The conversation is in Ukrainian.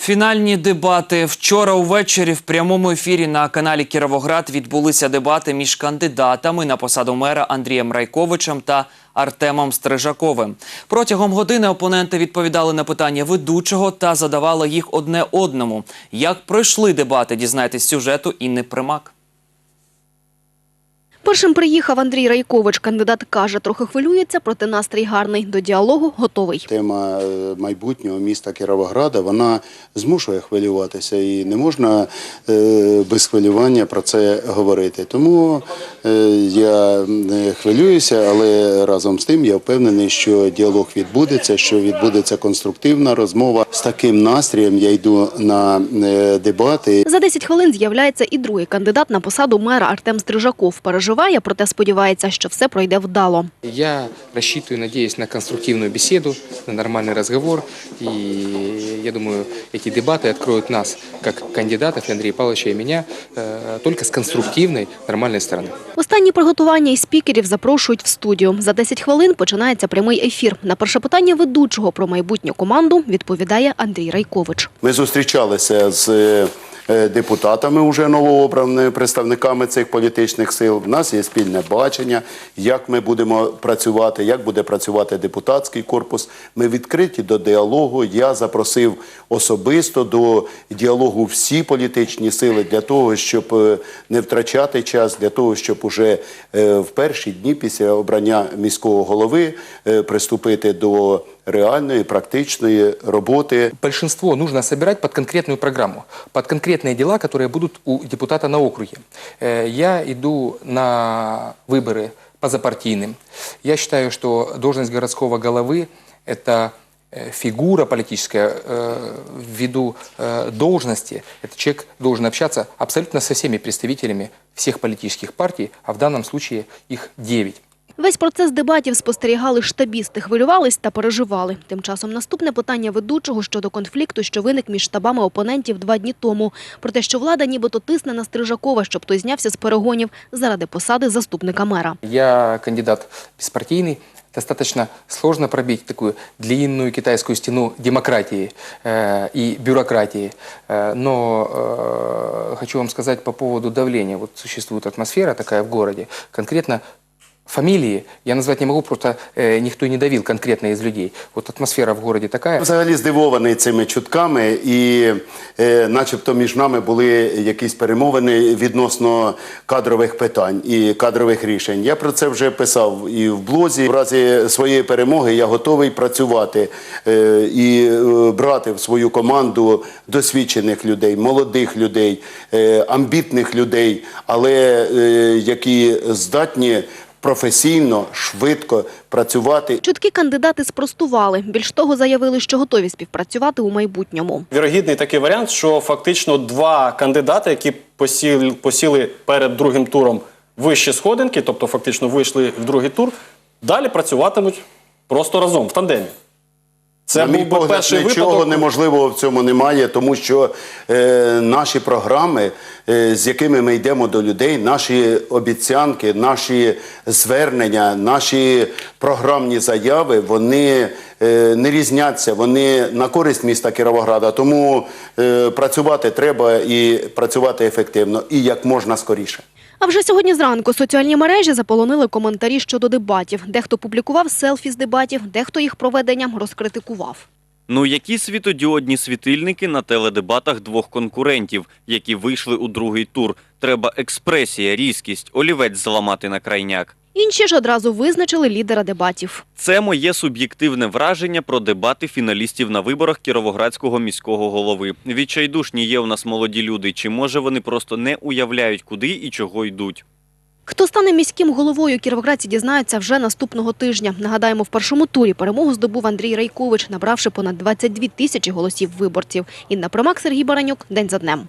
Фінальні дебати вчора увечері в прямому ефірі на каналі Кіровоград відбулися дебати між кандидатами на посаду мера Андрієм Райковичем та Артемом Стрижаковим. Протягом години опоненти відповідали на питання ведучого та задавали їх одне одному. Як пройшли дебати, дізнайтесь сюжету Інни Примак. Першим приїхав Андрій Райкович. Кандидат каже, трохи хвилюється, проте настрій гарний. До діалогу готовий. Тема е, майбутнього міста Кіровограда вона змушує хвилюватися, і не можна е, без хвилювання про це говорити. Тому е, я хвилююся, але разом з тим я впевнений, що діалог відбудеться, що відбудеться конструктивна розмова З таким настроєм я йду на е, дебати. За 10 хвилин з'являється і другий кандидат на посаду мера Артем Стрижаков. Переживає, проте сподівається, що все пройде вдало. Я рассчитываю, надеюсь на конструктивную беседу, на нормальный разговор. И я думаю, эти дебаты откроют нас, как кандидатов, и Андрея Павловича и меня, э, только с конструктивной, нормальной стороны. Останні приготування і спікерів запрошують в студію. За 10 хвилин починається прямий ефір. На перше питання ведучого про майбутню команду відповідає Андрій Райкович. Ми зустрічалися з е, депутатами, уже новообраними представниками цих політичних сил. В нас є спільне бачення, як ми будемо працювати, як буде працювати депутатський корпус. Ми відкриті до діалогу. Я запросив особисто до діалогу всі політичні сили для того, щоб е, не втрачати час, для того, щоб уже е, в перші дні після обрання міського голови е, приступити до реальної практичної роботи. Большинство нужно собирать под конкретную программу, под конкретные дела, которые будут у депутата на округе. Э, Я иду на выборы позапартийным. Я считаю, что должность городского головы – это э, фигура политическая э, ввиду э, должности. Этот человек должен общаться абсолютно со всеми представителями всех политических партий, а в данном случае их 9. Весь процес дебатів спостерігали штабісти, хвилювались та переживали. Тим часом наступне питання ведучого щодо конфлікту, що виник між штабами опонентів два дні тому. Про те, що влада нібито тисне на Стрижакова, щоб той знявся з перегонів заради посади заступника мера. Я кандидат беспартийный. Достаточно сложно пробить такую длинную китайскую стену демократии э, и бюрократии. Э, но э, хочу вам сказать по поводу давления. Вот существует атмосфера такая в городе. Конкретно фамилии я назвать не могу, просто э, никто и не давил конкретно из людей. Вот атмосфера в городе такая. Взагалі здивований цими чутками, і е, начебто між нами були якісь перемовини відносно кадрових питань і кадрових рішень. Я про це вже писав і в блозі. В разі своєї перемоги я готовий працювати е, і е, брати в свою команду досвідчених людей, молодих людей, е, амбітних людей, але е, які здатні професійно, швидко працювати Чуткі кандидати спростували. Більш того, заявили, що готові співпрацювати у майбутньому. Вірогідний такий варіант, що фактично два кандидати, які посіли, посіли перед другим туром вищі сходинки, тобто фактично вийшли в другий тур, далі працюватимуть просто разом в тандемі. Це На мій був би погляд, перший нічого випадок. неможливого в цьому немає, тому що е, наші програми, е, з якими ми йдемо до людей, наші обіцянки, наші звернення, наші програмні заяви, вони е, не різняться, вони на користь міста Кіровограда. Тому е, працювати треба і працювати ефективно, і як можна скоріше. А вже сьогодні зранку соціальні мережі заполонили коментарі щодо дебатів. Дехто публікував селфі з дебатів, дехто їх проведенням розкритикував. Ну які світодіодні світильники на теледебатах двох конкурентів, які вийшли у другий тур. Треба експресія, різкість, олівець зламати на крайняк. Інші ж одразу визначили лідера дебатів. Це моє суб'єктивне враження про дебати фіналістів на виборах Кіровоградського міського голови. Відчайдушні є у нас молоді люди. Чи може вони просто не уявляють, куди і чого йдуть? Хто стане міським головою, кіровоградці дізнаються вже наступного тижня. Нагадаємо, в першому турі перемогу здобув Андрій Райкович, набравши понад 22 тисячі голосів виборців. Інна Промак, Сергій Баранюк. День за днем.